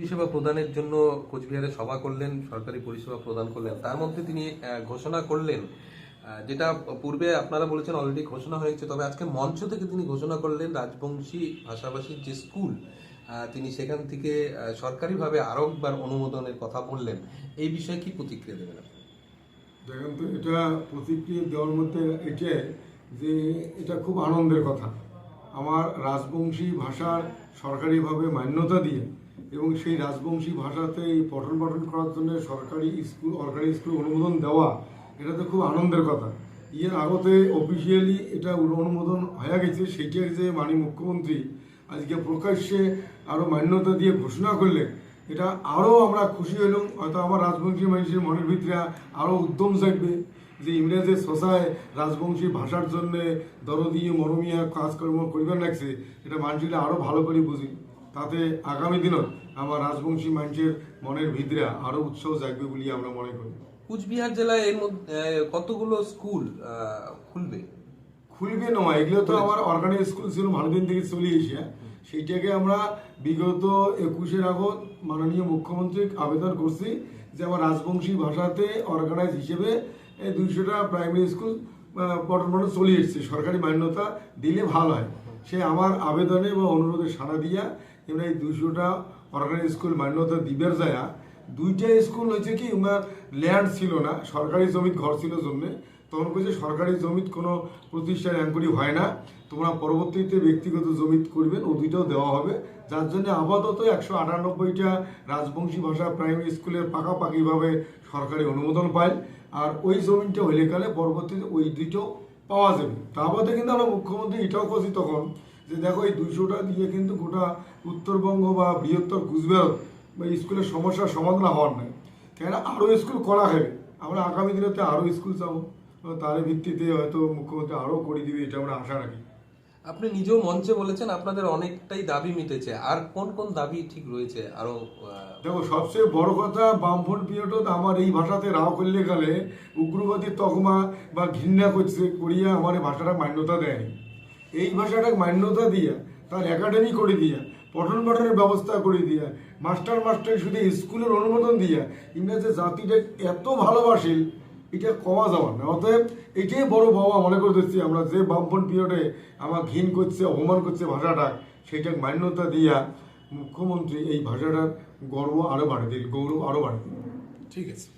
পরিষেবা প্রদানের জন্য কোচবিহারে সভা করলেন, সরকারি পরিষেবা প্রদান করলেন। তার মধ্যে তিনি ঘোষণা করলেন যেটা পূর্বে আপনারা বলেছেন অলরেডি ঘোষণা হয়েছে, তবে আজকে মঞ্চ থেকে তিনি ঘোষণা করলেন রাজবংশী ভাষাভাষীর যে স্কুল তিনি সেখান থেকে সরকারিভাবে আরও একবার অনুমোদনের কথা বললেন। এই বিষয়ে কি প্রতিক্রিয়া দেবেন? দেখেন তো, এটা প্রতিক্রিয়া দেওয়ার মধ্যে এটাই যে এটা খুব আনন্দের কথা। আমার রাজবংশী ভাষার সরকারিভাবে মান্যতা দিয়ে এবং সেই রাজবংশী ভাষাতে পঠন পাঠন করার জন্য সরকারি স্কুল সরকারি স্কুল অনুমোদন দেওয়া এটা তো খুব আনন্দের কথা। ইয়ের আগতে অফিসিয়ালি এটা অনুমোদন হয়ে গেছে সেইটার যে মানি মুখ্যমন্ত্রী আজকে প্রকাশ্যে আরও মান্যতা দিয়ে ঘোষণা করলে এটা আরও আমরা খুশি হইলাম। হয়তো আমার রাজবংশী মানুষের মনের ভিতরে আরও উদ্যম জাগবে যে ইংরেজের শশায় রাজবংশী ভাষার জন্য দরদীয় মরমিয়া কাজকর্ম করিবার লাগছে, এটা মানুষগুলো আরও ভালো করে বুঝি। তাতে আগামী দিনত আমার রাজবংশী মানুষের মনের ভিতরে আরও উৎসাহ জাগবে বলে আমরা মনে করি। কুচবিহার জেলায় এর মধ্যে কতগুলো স্কুল খুলবে? খুলবে নয় এগুলো তো আমার অর্গানিক স্কুল ছিল ভালোদিন থেকে চলে এসে সেইটাকে আমরা বিগত একুশের আগত মাননীয় মুখ্যমন্ত্রী আবেদন করছি যে আমার রাজবংশী ভাষাতে অর্গানাইজ হিসেবে দুইশোটা প্রাইমারি স্কুল পাঠন চলে এসছে। সরকারি মান্যতা দিলে ভালো হয়। সে আমার আবেদনে বা অনুরোধে সাড়া দিয়া এমনি এই দুইশোটা অর্গানাইজ স্কুল মান্যতা দিবের যায়, দুইটা স্কুল হয়েছে কি ওনার ল্যান্ড ছিল না, সরকারি জমিত ঘর ছিল জন্য। তখন কইছে সরকারি জমিত কোনো প্রতিষ্ঠান অ্যাঙ্কুরি হয় না, তোমরা পরবর্তীতে ব্যক্তিগত জমিত করবেন, ও দুইটাও দেওয়া হবে। যার জন্য আপাতত একশো আটানব্বইটা রাজবংশী ভাষা প্রাইমারি স্কুলের পাকাপাকিভাবে সরকারি অনুমোদন পায়। আর ওই জমিনটা হইলে কালে পরবর্তীতে ওই দুইটাও পাওয়া যাবে। তারপরে কিন্তু আমরা মুখ্যমন্ত্রী এটাও করছি তখন যে দেখো এই দুইশোটা দিয়ে কিন্তু গোটা উত্তরবঙ্গ বা বৃহত্তর কুচবিহার বা স্কুলের সমস্যার সমাধান হওয়ার নাই কেন আরও স্কুল করা হবে। আমরা আগামী দিনেতে আরও স্কুল চাবো। তার ভিত্তিতে হয়তো মুখ্যমন্ত্রী আরও করে দিবে এটা আমরা আশা রাখি। আপনি নিজেও মঞ্চে বলেছেন আপনাদের অনেকটাই দাবি মিটেছে। আর কোন কোন দাবি ঠিক রয়েছে আরও দেখো সবচেয়ে বড় কথা বামফ্রন্ট পিরিয়ডত আমার এই ভাষাতে রাও করলে গেলে উগ্রবাদী তকমা বা ঘৃণা করছে করিয়া আমার এই ভাষাটা মান্যতা দেয়নি। এই ভাষাটা মান্যতা দিয়া, তার একাডেমি করে দিয়া, পঠন পাঠনের ব্যবস্থা করে দিয়া মাস্টার মাস্টার শুধু স্কুলের অনুমোদন দিয়া, ইংরেজি জাতিটা এত ভালোবাসিল এটা কমা যাওয়ার না। অতএব এটাই বড় বাবা মনে করতেছি আমরা, যে বামপন পিরিয়ডে আমার ঘিন করছে, অপমান করছে ভাষাটা সেইটা মান্যতা দিয়া মুখ্যমন্ত্রী এই ভাষাটার গর্ব আরও বাড়িয়ে দিল গৌরব আরও বাড়িয়ে দিল ঠিক আছে।